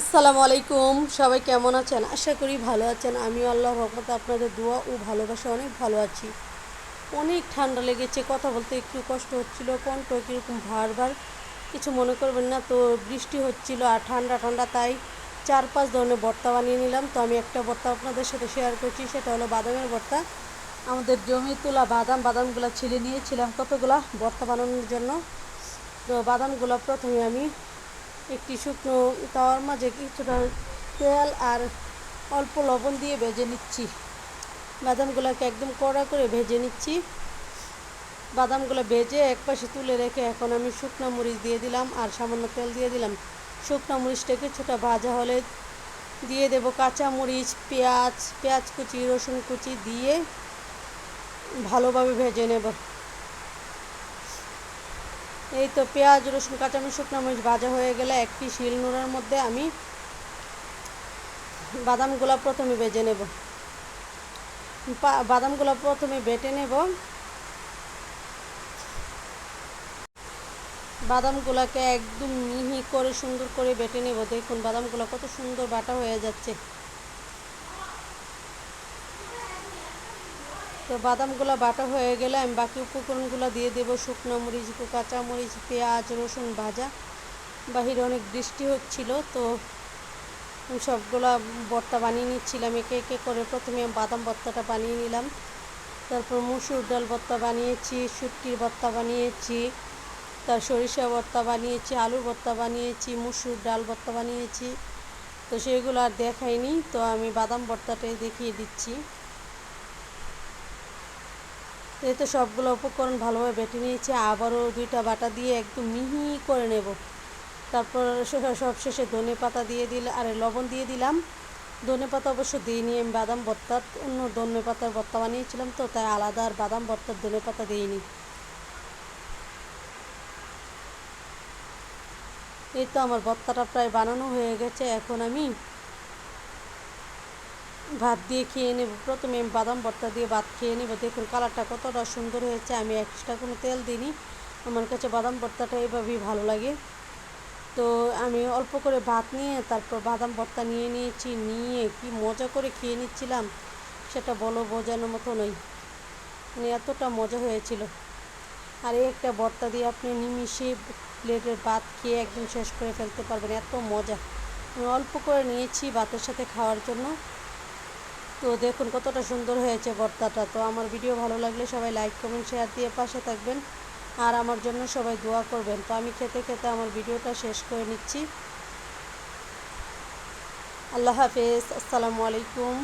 আসসালামু আলাইকুম। সবাই কেমন আছেন? আশা করি ভালো আছেন। আমি আল্লাহ রহমতে আপনাদের দোয়া ও ভালোবাসা অনেক ভালো আছি। অনেক ঠান্ডা লেগেছে, কথা বলতে একটু কষ্ট হচ্ছিল, কণ্ঠ কীরকম ভার কিছু মনে করবেন না তো, বৃষ্টি হচ্ছিল আর ঠান্ডা ঠান্ডা, তাই চার পাঁচ ধরনের ভর্তা বানিয়ে নিলাম। তো আমি একটা ভর্তা আপনাদের সাথে শেয়ার করছি, সেটা হলো বাদামের ভর্তা। আমাদের জমি তোলা বাদাম, বাদামগুলো ছিলে নিয়েছিলাম কতগুলা ভর্তা বানানোর জন্য? তো বাদামগুলো প্রথমে আমি একটি শুকনো তাওয়ার মাঝে কিছুটা তেল আর অল্প লবণ দিয়ে ভেজে নিচ্ছি। বাদামগুলোকে একদম কড়া করে ভেজে নিচ্ছি। বাদামগুলো ভেজে এক পাশে তুলে রেখে এখন আমি শুকনো মরিচ দিয়ে দিলাম আর সামান্য তেল দিয়ে দিলাম। শুকনো মরিচটা কিছুটা ভাজা হলে দিয়ে দেব কাঁচা মরিচ, পেঁয়াজ পেঁয়াজ কুচি, রসুন কুচি দিয়ে ভালোভাবে ভেজে নেব। এই তো পেঁয়াজ, রসুন, কাঁচামরিচ শুকনো মরিচ ভাজা হয়ে গেলে একটি শিল নোড়ার মধ্যে আমি বাদামগুলো প্রথমে ভেজে নেব। বাদামগুলো প্রথমে বেটে নেব। বাদামগুলোকে একদম মিহি করে সুন্দর করে বেটে নেব। দেখুন বাদামগুলো কত সুন্দর বাটা হয়ে যাচ্ছে। তো বাদামগুলো বাটা হয়ে গেলে আমি বাকি উপকরণগুলো দিয়ে দেবো। শুকনো মরিচ, কাঁচা মরিচ, পেঁয়াজ, রসুন ভাজা। বাহিরে অনেক বৃষ্টি হচ্ছিল, তো সবগুলো ভর্তা বানিয়ে নিচ্ছিলাম। একে একে করে প্রথমে বাদাম ভর্তাটা বানিয়ে নিলাম। তারপর মুসুর ডাল ভর্তা বানিয়েছি, শুটকির ভর্তা বানিয়েছি, তার সরিষা ভর্তা বানিয়েছি, আলু ভর্তা বানিয়েছি, মুসুর ডাল ভর্তা বানিয়েছি। তো সেগুলো আর দেখাইনি, তো আমি বাদাম ভর্তাটাই দেখিয়ে দিচ্ছি। এই তো সবগুলো উপকরণ ভালোভাবে বেটে নিয়েছি, আবারও দুইটা বাটা দিয়ে একদম মিহি করে নেব। তারপর সব শেষে ধনে পাতা দিয়ে দিলে, আর লবণ দিয়ে দিলাম। ধনে পাতা অবশ্য দিইনি, আমি বাদাম ভর্তার অন্য ধনে পাতার ভর্তা বানিয়েছিলাম তো, তাই আলাদা আর বাদাম ভর্তার ধনে পাতা দিইনি। এই তো আমার ভর্তাটা প্রায় বানানো হয়ে গেছে, এখন আমি ভাত দিয়ে খেয়ে নেব। প্রথমে আমি বাদাম ভর্তা দিয়ে ভাত খেয়ে নেব। দেখুন কালারটা কতটা সুন্দর হয়েছে। আমি এক্সট্রা কোনো তেল দিইনি। আমার কাছে বাদাম ভর্তাটা এভাবেই ভালো লাগে। তো আমি অল্প করে ভাত নিয়ে, তারপর বাদাম ভর্তা নিয়ে নিয়েছি, নিয়ে কি মজা করে খেয়ে নিচ্ছিলাম, সেটা বলো বোঝানোর মতো নয়। মানে এতটা মজা হয়েছিল। আর এই একটা ভর্তা দিয়ে আপনি নিমিশে প্লেটের ভাত খেয়ে একদম শেষ করে ফেলতে পারবেন। এত মজা। আমি অল্প করে নিয়েছি ভাতের সাথে খাওয়ার জন্য। তো দেখুন কতটা সুন্দর হয়েছে ভর্তাটা তো আমার ভিডিও ভালো লাগলে সবাই লাইক কমেন্ট শেয়ার দিয়ে পাশে থাকবেন। আর আমার জন্য সবাই দোয়া করবেন। তো আমি খেতে খেতে আমার ভিডিওটা শেষ করে নিচ্ছি। আল্লাহ হাফেজ। আসসালামু আলাইকুম।